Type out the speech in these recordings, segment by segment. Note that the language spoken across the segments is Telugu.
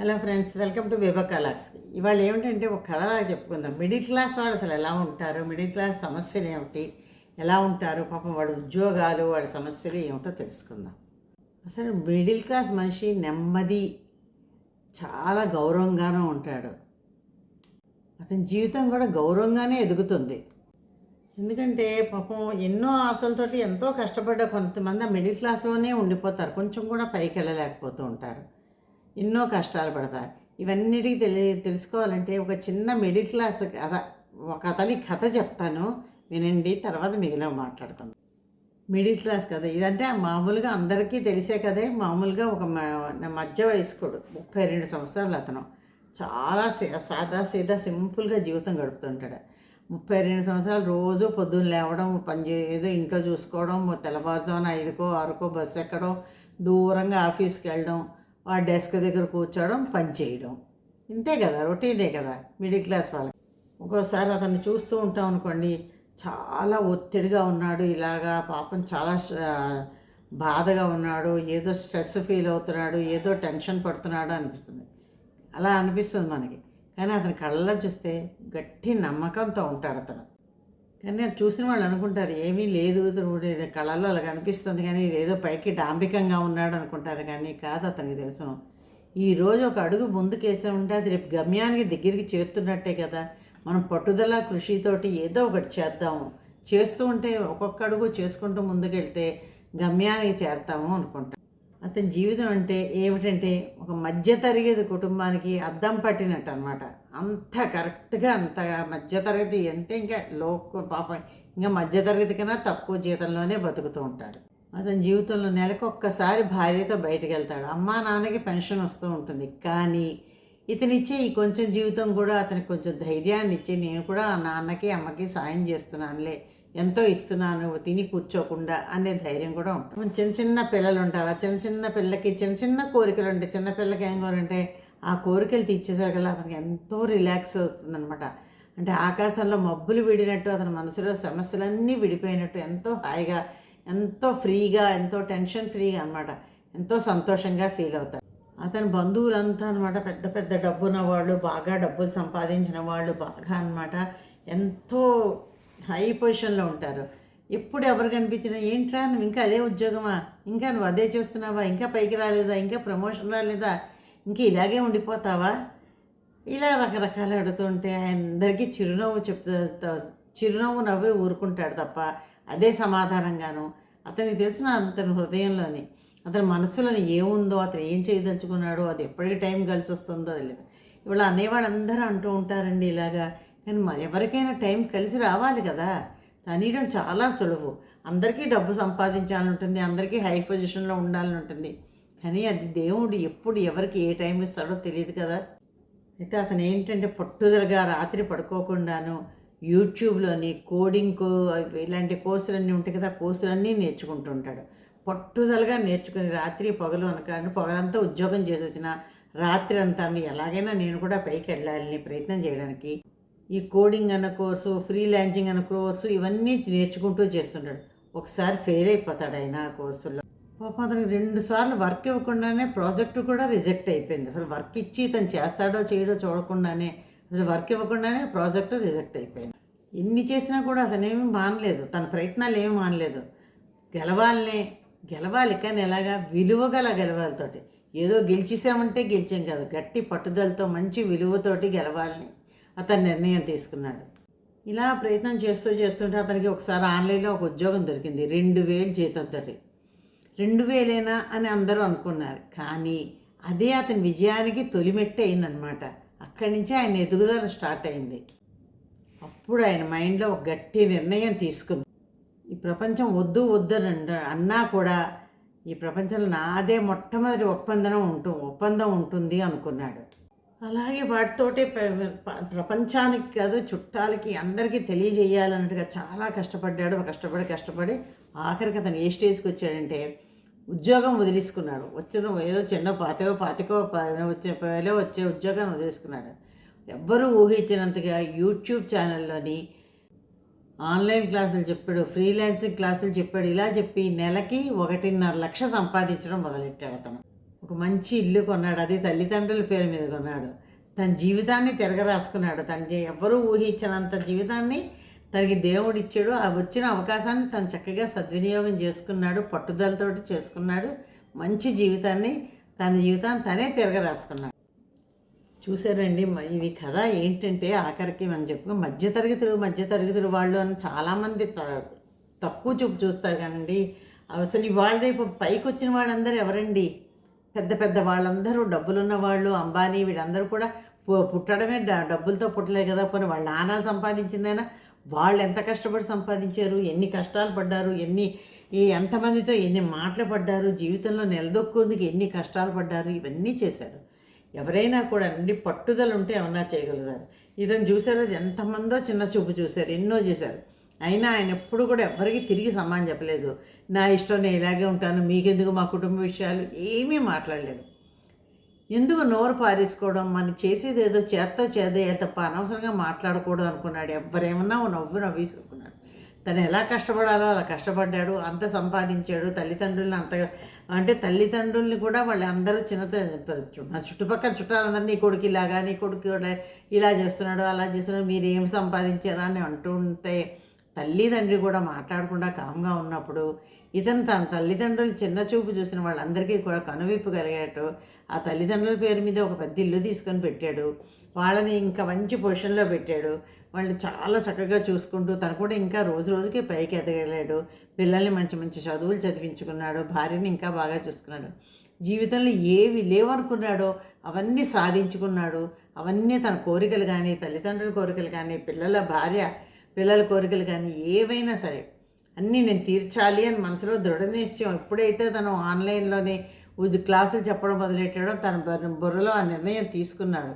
హలో ఫ్రెండ్స్ వెల్కమ్ టు విభా కలాక్స్. ఇవాళ ఏమిటంటే ఒక కథలాగా చెప్పుకుందాం. మిడిల్ క్లాస్ వాళ్ళు అసలు ఎలా ఉంటారు? మిడిల్ క్లాస్ సమస్యలు ఏమిటి? ఎలా ఉంటారు? పాపం వాడు ఉద్యోగాలు వాడి సమస్యలు ఏమిటో తెలుసుకుందాం. అసలు మిడిల్ క్లాస్ మనిషి నెమ్మది చాలా గౌరవంగానూ ఉంటాడు. అతని జీవితం కూడా గౌరవంగానే ఎదుగుతుంది. ఎందుకంటే పాపం ఎన్నో ఆశలతోటి ఎంతో కష్టపడ్డ కొంతమంది ఆ మిడిల్ క్లాస్లోనే ఉండిపోతారు. కొంచెం కూడా పైకి వెళ్ళలేకపోతూ ఉంటారు. ఎన్నో కష్టాలు పడతారు ఇవన్నిటికీ తెలి తెలుసుకోవాలంటే ఒక చిన్న మిడిల్ క్లాస్ కథ ఒక అతని కథ చెప్తాను వినండి తర్వాత మిగిలిన మాట్లాడుతాను. మిడిల్ క్లాస్ కథ ఇదంటే మామూలుగా అందరికీ తెలిసే కదే మామూలుగా ఒక నా మధ్య వయస్కుడు ముప్పై రెండు సంవత్సరాలు అతను. చాలా సాదా సీదా సింపుల్గా జీవితం గడుపుతుంటాడు. ముప్పై రెండు సంవత్సరాలు రోజు పొద్దున్న లేవడం పని ఏదో ఇంట్లో చూసుకోవడం తెల్లవారుజామున ఐదుకో ఆరుకో బస్సు ఎక్కడం దూరంగా ఆఫీస్కి వెళ్ళడం ఆ డెస్క్ దగ్గర కూర్చోవడం పని చేయడం. ఇంతే కదా రొటీనే కదా మిడిల్ క్లాస్ వాళ్ళకి. ఒక్కోసారి అతన్ని చూస్తూ ఉంటాం అనుకోండి చాలా ఒత్తిడిగా ఉన్నాడు ఇలాగా పాపం చాలా బాధగా ఉన్నాడు ఏదో స్ట్రెస్ ఫీల్ అవుతున్నాడు ఏదో టెన్షన్ పడుతున్నాడు అనిపిస్తుంది. అలా అనిపిస్తుంది మనకి. కానీ అతని కళ్ళలో చూస్తే గట్టి నమ్మకంతో ఉంటాడు అతను. కానీ అది చూసిన వాళ్ళు అనుకుంటారు ఏమీ లేదు కళల్లో అలా కనిపిస్తుంది కానీ ఇదేదో పైకి డాంబికంగా ఉన్నాడు అనుకుంటారు కానీ కాదు అతనికి తెలుసు. ఈరోజు ఒక అడుగు ముందుకేసే ఉంటే అది రేపు గమ్యానికి దగ్గరికి చేరుతున్నట్టే కదా. మనం పట్టుదల కృషితోటి ఏదో ఒకటి చేద్దాము. చేస్తూ ఉంటే ఒక్కొక్క అడుగు చేసుకుంటూ ముందుకెళ్తే గమ్యానికి చేరతాము అనుకుంటాం అతని జీవితం అంటే ఏమిటంటే ఒక మధ్యతరగతి కుటుంబానికి అద్దం పట్టినట్టు అనమాట అంత కరెక్ట్గా అంత మధ్యతరగతి అంటే ఇంకా లోక పాపం ఇంకా మధ్యతరగతి కన్నా తక్కువ జీతంలోనే బతుకుతూ ఉంటాడు. అతని జీవితంలో నెలకు ఒక్కసారి భార్యతో బయటకు వెళ్తాడు అమ్మా నాన్నకి పెన్షన్ వస్తూ ఉంటుంది. కానీ ఇతనిచ్చే ఈ కొంచెం జీవితం కూడా అతనికి కొంచెం ధైర్యాన్ని ఇచ్చి నేను కూడా ఆ నాన్నకి అమ్మకి సాయం చేస్తున్నానులే. ఎంతో ఇస్తున్నాను తిని కూర్చోకుండా అనే ధైర్యం కూడా ఉంటుంది. చిన్న చిన్న పిల్లలు ఉంటారు ఆ చిన్న చిన్న పిల్లకి చిన్న చిన్న కోరికలు ఉంటాయి చిన్న పిల్లకి ఏం కోరంటే ఆ కోరికలు తీర్చేసరికల్లా అతనికి ఎంతో రిలాక్స్ అవుతుందనమాట అంటే ఆకాశంలో మబ్బులు విడినట్టు అతని మనసులో సమస్యలన్నీ విడిపోయినట్టు ఎంతో హాయిగా ఎంతో ఫ్రీగా ఎంతో టెన్షన్ ఫ్రీగా అనమాట ఎంతో సంతోషంగా ఫీల్ అవుతాడు అతని బంధువులంతా అనమాట పెద్ద పెద్ద డబ్బున్న వాళ్ళు బాగా డబ్బులు సంపాదించిన వాళ్ళు బాగా అనమాట ఎంతో హై పొజిషన్లో ఉంటారు. ఎప్పుడు ఎవరు కనిపించినా ఏంట్రా నువ్వు ఇంకా అదే ఉద్యోగమా? ఇంకా నువ్వు అదే చూస్తున్నావా? ఇంకా పైకి రాలేదా? ఇంకా ప్రమోషన్ రాలేదా? ఇంకా ఇలాగే ఉండిపోతావా? ఇలా రకరకాలు అడుగుతుంటే అందరికీ చిరునవ్వు చెప్తా చిరునవ్వు నవ్వి ఊరుకుంటాడు తప్ప అదే సమాధానంగాను అతనికి తెలిసిన అతని హృదయంలోని అతని మనసులోని ఏముందో అతను ఏం చేయదలుచుకున్నాడో అది ఎప్పటికి టైం కలిసి వస్తుందో తెలియదు ఇవాళ అనేవాళ్ళందరూ అంటూ ఉంటారండి ఇలాగా కానీ మరి ఎవరికైనా టైం కలిసి రావాలి కదా. తనీయడం చాలా సులువు. అందరికీ డబ్బు సంపాదించాలని ఉంటుంది అందరికీ హై పొజిషన్లో ఉండాలని ఉంటుంది కానీ అది దేవుడు ఎప్పుడు ఎవరికి ఏ టైం ఇస్తాడో తెలియదు కదా. అయితే అతను ఏంటంటే పట్టుదలగా రాత్రి పడుకోకుండాను యూట్యూబ్లోని కోడింగ్ ఇలాంటి కోర్సులన్నీ ఉంటాయి కదా కోర్సులన్నీ నేర్చుకుంటుంటాడు. పట్టుదలగా నేర్చుకుని రాత్రి పగలు అనకాని పగలంతా ఉద్యోగం చేసి వచ్చిన రాత్రి అంతా ఎలాగైనా నేను కూడా పైకి వెళ్ళాలని ప్రయత్నం చేయడానికి ఈ కోడింగ్ అన్న కోర్సు ఫ్రీలాన్సింగ్ అన్న కోర్సు ఇవన్నీ నేర్చుకుంటూ చేస్తుంటాడు. ఒకసారి ఫెయిల్ అయిపోతాడు ఆయన ఆ కోర్సులో పాపం అతనికి రెండు సార్లు వర్క్ ఇవ్వకుండానే ప్రాజెక్టు కూడా రిజెక్ట్ అయిపోయింది. అసలు వర్క్ ఇచ్చి తను చేస్తాడో చేయడో చూడకుండానే అసలు వర్క్ ఇవ్వకుండానే ప్రాజెక్టు రిజెక్ట్ అయిపోయింది. ఎన్ని చేసినా కూడా అతనేమి మానలేదు. తన ప్రయత్నాలు ఏమి మానలేదు. గెలవాలనే గెలవాలి కానీ ఎలాగా విలువగల గెలవాలతోటి. ఏదో గెలిచేసామంటే గెలిచాం కాదు. గట్టి పట్టుదలతో మంచి విలువతోటి గెలవాలని అతను నిర్ణయం తీసుకున్నాడు. ఇలా ప్రయత్నం చేస్తూ చేస్తుంటే అతనికి ఒకసారి ఆన్లైన్లో ఒక ఉద్యోగం దొరికింది. రెండు వేలు జీతంతో రెండు వేలేనా అని అందరూ అనుకున్నారు. కానీ అదే అతని విజయానికి తొలిమెట్టు అయిందనమాట. అక్కడి నుంచి ఆయన ఎదుగుదల స్టార్ట్ అయింది. అప్పుడు ఆయన మైండ్లో ఒక గట్టి నిర్ణయం తీసుకుంది. ఈ ప్రపంచం వద్దు వద్దని అన్నా కూడా ఈ ప్రపంచంలో నాదే మొట్టమొదటి ఒప్పందనం ఉంటు ఒప్పందం ఉంటుంది అనుకున్నాడు. అలాగే వాటితోటే ప్రపంచానికి కాదు చుట్టాలకి అందరికీ తెలియజేయాలన్నట్టుగా చాలా కష్టపడ్డాడు. కష్టపడి కష్టపడి ఆఖరికి అతను ఏ స్టేజ్కి వచ్చాడంటే ఉద్యోగం వదిలేసుకున్నాడు. వచ్చిన ఏదో చిన్న పాతేవో పాతికో వచ్చే వేలో వచ్చే ఉద్యోగాన్ని వదిలేసుకున్నాడు. ఎవ్వరూ ఊహించినంతగా యూట్యూబ్ ఛానల్లోని ఆన్లైన్ క్లాసులు చెప్పాడు ఫ్రీలాన్సింగ్ క్లాసులు చెప్పాడు. ఇలా చెప్పి నెలకి ఒకటిన్నర లక్ష సంపాదించడం మొదలెట్టాడు అతను. ఒక మంచి ఇల్లు కొన్నాడు. అది తల్లిదండ్రుల పేరు మీద కొన్నాడు. తన జీవితాన్ని తిరగరాసుకున్నాడు. తన ఎవ్వరూ ఊహించినంత జీవితాన్ని తనకి దేవుడు ఇచ్చాడు ఆ వచ్చిన అవకాశాన్ని తను చక్కగా సద్వినియోగం చేసుకున్నాడు. పట్టుదలతోటి చేసుకున్నాడు. మంచి జీవితాన్ని తన జీవితాన్ని తనే తిరగరాసుకున్నాడు. చూసారండి మ- ఇది కథ ఏంటంటే ఆఖరికి మనం చెప్పు మధ్యతరగతులు మధ్యతరగతులు వాళ్ళు అని చాలామంది త- తక్కువ చూపు చూస్తారు కానండి. అసలు ఇవాళ రేపు పైకి వచ్చిన వాళ్ళందరూ ఎవరండి? పెద్ద పెద్ద వాళ్ళందరూ డబ్బులున్న వాళ్ళు అంబానీ వీళ్ళందరూ కూడా పు- పుట్టడమే డబ్బులతో పుట్టలేదు కదా పోనీ వాళ్ళ నాన్న సంపాదించిందైనా? వాళ్ళు ఎంత కష్టపడి సంపాదించారు? ఎన్ని కష్టాలు పడ్డారు? ఎన్ని ఈ ఎంతమందితో ఎన్ని మాటలు పడ్డారు? జీవితంలో నిలదొక్కుందుకు ఎన్ని కష్టాలు పడ్డారు? ఇవన్నీ చేశారు. ఎవరైనా కూడా నుండి పట్టుదల ఉంటే ఏమన్నా చేయగలుగుతారు. ఇదని చూసారు ఎంతమందో చిన్న చూపు చూశారు ఎన్నో చేశారు. అయినా ఆయన ఎప్పుడు కూడా ఎవరికి తిరిగి సమానం చెప్పలేదు. నా ఇష్టం నేను ఇలాగే ఉంటాను మీకెందుకు మా కుటుంబ విషయాలు? ఏమీ మాట్లాడలేదు. ఎందుకు నోరు పారేసుకోవడం? మనం చేసేది ఏదో చేత్తో చేదే తప్ప అనవసరంగా మాట్లాడకూడదు అనుకున్నాడు. ఎవరేమన్నా నవ్వు నవ్వేసుకున్నాడు. తను ఎలా కష్టపడాలో అలా కష్టపడ్డాడు. అంత సంపాదించాడు. తల్లిదండ్రుల్ని అంతగా అంటే తల్లిదండ్రుల్ని కూడా వాళ్ళు అందరూ చిన్న చుట్టుపక్కల చుట్టాలందరూ నీ కొడుకు ఇలాగా నీ కొడుకు ఇలా చేస్తున్నాడు అలా చేస్తున్నాడు మీరు ఏం సంపాదించారా? అని అంటూ ఉంటే తల్లిదండ్రి కూడా మాట్లాడకుండా కామ్గా ఉన్నప్పుడు ఇతను తన తల్లిదండ్రులు చిన్న చూపు చూసిన వాళ్ళందరికీ కూడా కనువిప్పు కలిగాడు ఆ తల్లిదండ్రుల పేరు మీద ఒక పెద్ద ఇల్లు తీసుకొని పెట్టాడు. వాళ్ళని ఇంకా మంచి పొజిషన్లో పెట్టాడు. వాళ్ళని చాలా చక్కగా చూసుకుంటూ తను కూడా ఇంకా రోజు రోజుకి పైకి ఎదగలేడు. పిల్లల్ని మంచి మంచి చదువులు చదివించుకున్నాడు. భార్యని ఇంకా బాగా చూసుకున్నాడు. జీవితంలో ఏవి లేవనుకున్నాడో అవన్నీ సాధించుకున్నాడు. అవన్నీ తన కోరికలు కానీ తల్లిదండ్రుల కోరికలు కానీ పిల్లల భార్య పిల్లల కోరికలు కానీ ఏవైనా సరే అన్నీ నేను తీర్చాలి అని మనసులో దృఢ నిశ్చయం ఎప్పుడైతే తను ఆన్లైన్లోనే ఉద్ క్లాసులు చెప్పడం మొదలెట్టడం తన బుర్రలో ఆ నిర్ణయం తీసుకున్నాడు.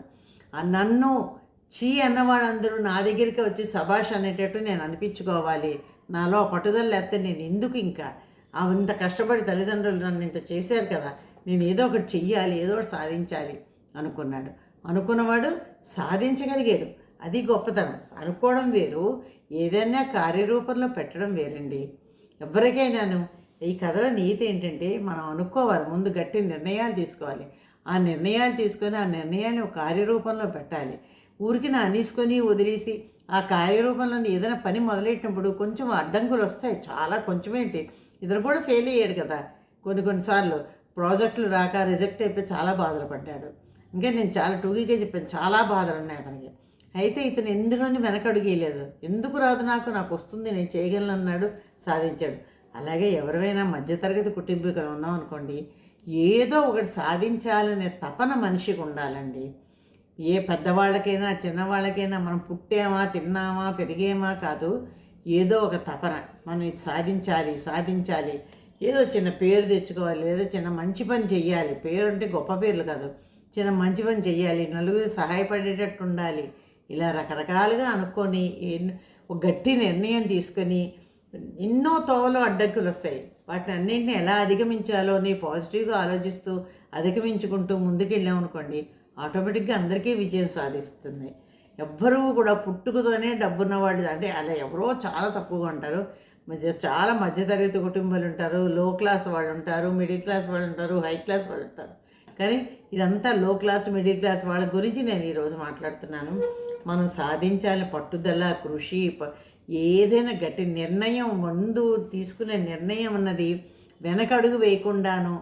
ఆ నన్ను చీ అన్నవాళ్ళందరూ నా దగ్గరికి వచ్చి సభాష్ అనేటట్టు నేను అనిపించుకోవాలి. నాలో పట్టుదల లేకపోతే నేను ఎందుకు ఇంకా? అంత కష్టపడి తల్లిదండ్రులు నన్ను ఇంత చేశారు కదా నేను ఏదో ఒకటి చెయ్యాలి ఏదో ఒకటి సాధించాలి అనుకున్నాడు. అనుకున్నవాడు సాధించగలిగాడు. అది గొప్పతనం. అనుకోవడం వేరు ఏదైనా కార్యరూపంలో పెట్టడం వేరండి. ఎవరికైనాను ఈ కథలో నీతి ఏంటంటే మనం అనుకోవాలి ముందు గట్టి నిర్ణయాలు తీసుకోవాలి. ఆ నిర్ణయాలు తీసుకొని ఆ నిర్ణయాన్ని ఒక కార్యరూపంలో పెట్టాలి. ఊరికి నా అనేసుకొని వదిలేసి ఆ కార్యరూపంలో ఏదైనా పని మొదలెట్టినప్పుడు కొంచెం అడ్డంకులు వస్తాయి. చాలా కొంచెమేంటి ఇతను కూడా ఫెయిల్ అయ్యాడు కదా. కొన్ని కొన్నిసార్లు ప్రాజెక్టులు రాక రిజెక్ట్ అయిపోయి చాలా బాధలు పడ్డాడు. ఇంకా నేను చాలా టూగీగా చెప్పాను చాలా బాధలు ఉన్నాయి అతనికి. అయితే ఇతను ఎందులోని వెనకడుగేయలేదు ఎందుకు రాదు నాకు? నాకు వస్తుంది నేను చేయగలను అన్నాడు సాధించాడు. అలాగే ఎవరైనా మధ్యతరగతి కుటుంబీకులు ఉన్నాం అనుకోండి ఏదో ఒకటి సాధించాలనే తపన మనిషికి ఉండాలండి. ఏ పెద్దవాళ్ళకైనా చిన్నవాళ్ళకైనా మనం పుట్టామా తిన్నామా పెరిగేమా కాదు ఏదో ఒక తపన. మనం ఇది సాధించాలి సాధించాలి. ఏదో చిన్న పేరు తెచ్చుకోవాలి ఏదో చిన్న మంచి పని చెయ్యాలి. పేరు అంటే గొప్ప పేర్లు కాదు. చిన్న మంచి పని చెయ్యాలి నలుగురు సహాయపడేటట్టు ఉండాలి. ఇలా రకరకాలుగా అనుకొని గట్టి నిర్ణయం తీసుకొని ఎన్నో తోవలు అడ్డంకులు వస్తాయి. వాటిని అన్నింటిని ఎలా అధిగమించాలో అని పాజిటివ్గా ఆలోచిస్తూ అధిగమించుకుంటూ ముందుకెళ్ళామనుకోండి ఆటోమేటిక్గా అందరికీ విజయం సాధిస్తుంది. ఎవ్వరూ కూడా పుట్టుకతోనే డబ్బున్న వాళ్ళు అంటే అలా ఎవరో చాలా తక్కువగా ఉంటారు. మధ్య చాలా మధ్యతరగతి కుటుంబాలు ఉంటారు లో క్లాస్ వాళ్ళు ఉంటారు మిడిల్ క్లాస్ వాళ్ళు ఉంటారు హై క్లాస్ వాళ్ళు ఉంటారు. కానీ ఇదంతా లో క్లాస్ మిడిల్ క్లాస్ వాళ్ళ గురించి నేను ఈరోజు మాట్లాడుతున్నాను. మనం సాధించాలి పట్టుదల కృషి ఏదైనా గట్టి నిర్ణయం ముందు తీసుకునే నిర్ణయం అన్నది వెనకడుగు వేయకుండాను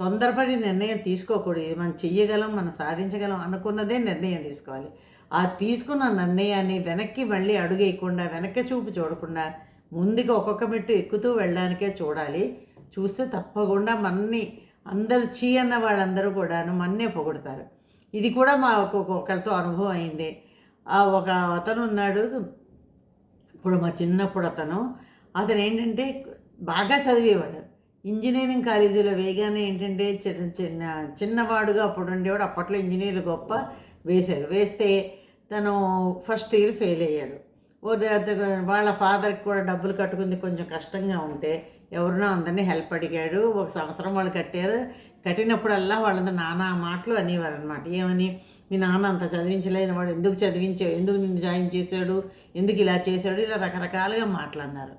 తొందరపడి నిర్ణయం తీసుకోకూడదు. ఇది మనం చెయ్యగలం మనం సాధించగలం అనుకున్నదే నిర్ణయం తీసుకోవాలి. ఆ తీసుకున్న నిర్ణయాన్ని వెనక్కి మళ్ళీ అడుగేయకుండా వెనక్కి చూపు చూడకుండా ముందుకు ఒక్కొక్క మెట్టు ఎక్కుతూ వెళ్ళడానికే చూడాలి. చూస్తే తప్పకుండా మన్ని అందరూ చీ అన్న వాళ్ళందరూ కూడాను మన్నే పొగుడతారు. ఇది కూడా మా ఒకరితో అనుభవం అయింది. ఒక అతను ఉన్నాడు. ఇప్పుడు మా చిన్నప్పుడు అతను. అతను ఏంటంటే బాగా చదివేవాడు. ఇంజనీరింగ్ కాలేజీలో వేగానే ఏంటంటే చిన్న చిన్న చిన్నవాడుగా అప్పుడు ఉండేవాడు. అప్పట్లో ఇంజనీర్లు గొప్ప వేశారు. వేస్తే తను ఫస్ట్ ఇయర్ ఫెయిల్ అయ్యాడు. వాళ్ళ ఫాదర్కి కూడా డబ్బులు కట్టుకుంది కొంచెం కష్టంగా ఉంటే ఎవరినో అందరినీ హెల్ప్ అడిగాడు. ఒక సంవత్సరం వాళ్ళు కట్టారు. కట్టినప్పుడల్లా వాళ్ళందరూ నానా మాటలు అనేవారు అనమాట ఏమని? మీ నాన్న అంత చదివించలేని వాడు ఎందుకు చదివించాడు ఎందుకు నిన్ను జాయిన్ చేశాడు ఎందుకు ఇలా చేశాడు ఇలా రకరకాలుగా మాట్లాడినారు.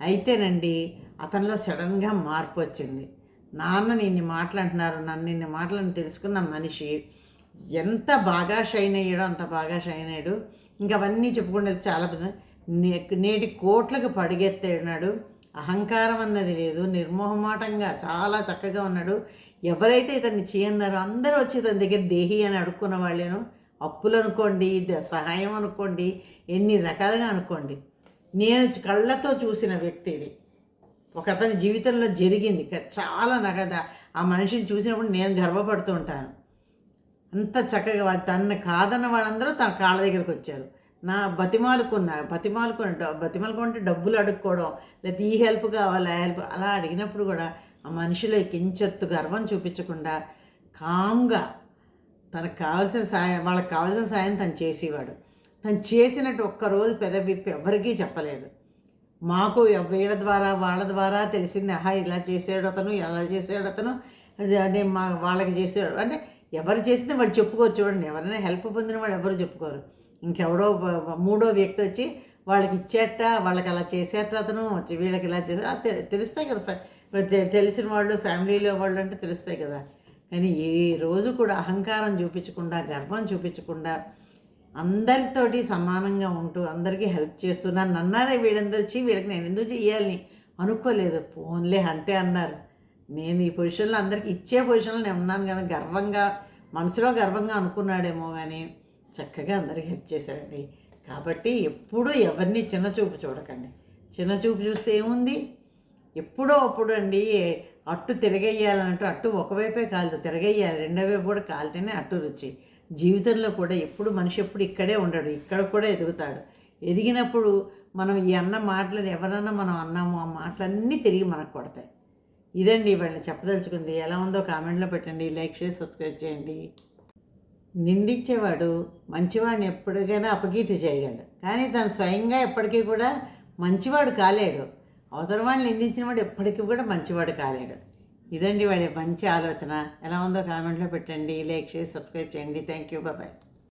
అయితేనండి అతనిలో సడన్గా మార్పు వచ్చింది. నాన్న నిన్ను మాటలు అంటున్నారు నన్ను ఇన్ని మాటలను తెలుసుకున్న మనిషి ఎంత బాగా షైన్ అయ్యాడో అంత బాగా షైన్ అయ్యాడు. ఇంకా అవన్నీ చెప్పుకుంటే చాలా పెద్ద నే- నేటి కోట్లకు పడిగెత్తాడు అహంకారం అన్నది లేదు నిర్మోహమాటంగా చాలా చక్కగా ఉన్నాడు. ఎవరైతే ఇతన్ని చేయన్నారో అందరూ వచ్చి ఇతని దగ్గర దేహి అని అడుక్కున్న వాళ్ళేను. అప్పులు అనుకోండి సహాయం అనుకోండి ఎన్ని రకాలుగా అనుకోండి. నేను కళ్ళతో చూసిన వ్యక్తి ఇది. ఒక అతని జీవితంలో జరిగింది. చాలా నగద. ఆ మనిషిని చూసినప్పుడు నేను గర్వపడుతూ ఉంటాను. అంత చక్కగా వాడు తన కాదన్న వాళ్ళందరూ తన కాళ్ళ దగ్గరికి వచ్చారు. నా బతిమాలుకున్నారు బతిమాలుకుని బతిమాలుకుంటే డబ్బులు అడుక్కోవడం లేకపోతే ఈ హెల్ప్ కావాలి ఆ హెల్ప్ అలా అడిగినప్పుడు కూడా ఆ మనిషిలో కించెత్తు గర్వం చూపించకుండా కామ్గా తనకు కావాల్సిన సాయం వాళ్ళకి కావాల్సిన సాయం తను చేసేవాడు. తను చేసినట్టు ఒక్కరోజు పెదవిప్పి ఎవరికీ చెప్పలేదు. మాకు వీళ్ళ ద్వారా వాళ్ళ ద్వారా తెలిసింది ఆహా ఇలా చేసాడు అతను ఎలా చేసాడు అతను అంటే మా వాళ్ళకి చేసాడు అంటే ఎవరు చేసినా వాళ్ళు చెప్పుకోవచ్చు చూడండి. ఎవరైనా హెల్ప్ పొందిన వాళ్ళు ఎవరు చెప్పుకోరు. ఇంకెవడో మూడో వ్యక్తి వచ్చి వాళ్ళకి ఇచ్చేట వాళ్ళకి అలా చేసేట అతను వచ్చి వీళ్ళకి ఇలా చేసా తెలుస్తాయి కదా తెలిసిన వాళ్ళు ఫ్యామిలీలో వాళ్ళు అంటే తెలుస్తాయి కదా. కానీ ఏ రోజు కూడా అహంకారం చూపించకుండా గర్వం చూపించకుండా అందరితోటి సమానంగా ఉంటూ అందరికీ హెల్ప్ చేస్తూ నన్ను అన్నారే వీళ్ళందరూ వచ్చి వీళ్ళకి నేను ఎందుకు చేయాలని అనుకోలేదు. ఫోన్లే అంటే అన్నారు. నేను ఈ పొజిషన్లో అందరికి ఇచ్చే పొజిషన్లో నేను ఉన్నాను కదా గర్వంగా మనసులో గర్వంగా అనుకున్నాడేమో కానీ చక్కగా అందరికి హెల్ప్ చేశారండి కాబట్టి ఎప్పుడూ ఎవరిని చిన్న చూపు చూడకండి. చిన్న చూపు చూస్తే ఏముంది? ఎప్పుడో అప్పుడు అండి అట్టు తిరగేయాలంటూ అట్టు ఒకవైపే కాదు తిరగేయాలి రెండో వైపు కూడా కాలితేనే అట్టు రుచి. జీవితంలో కూడా ఎప్పుడు మనిషి ఎప్పుడు ఇక్కడే ఉండడు ఇక్కడ కూడా ఎదుగుతాడు. ఎదిగినప్పుడు మనం ఈ అన్న మాటలు ఎవరన్నా మనం అన్నాము ఆ మాటలన్నీ తిరిగి మనకు కొడతాయి. ఇదండి వాళ్ళని చెప్పదలుచుకుంది. ఎలా ఉందో కామెంట్లో పెట్టండి లైక్ చేసి సబ్స్క్రైబ్ చేయండి. నిందించేవాడు మంచివాడిని ఎప్పటికైనా అపకీర్తి చేయగలడు. కానీ తను స్వయంగా ఎప్పటికీ కూడా మంచివాడు కాలేడు. అవతల వాడిని నిందించిన వాడు ఎప్పటికీ కూడా మంచివాడు కాలేడు. ఇదండి వాడి మంచి ఆలోచన. ఎలా ఉందో కామెంట్లో పెట్టండి. లైక్ చేసి సబ్స్క్రైబ్ చేయండి. థ్యాంక్ యూ బాబాయ్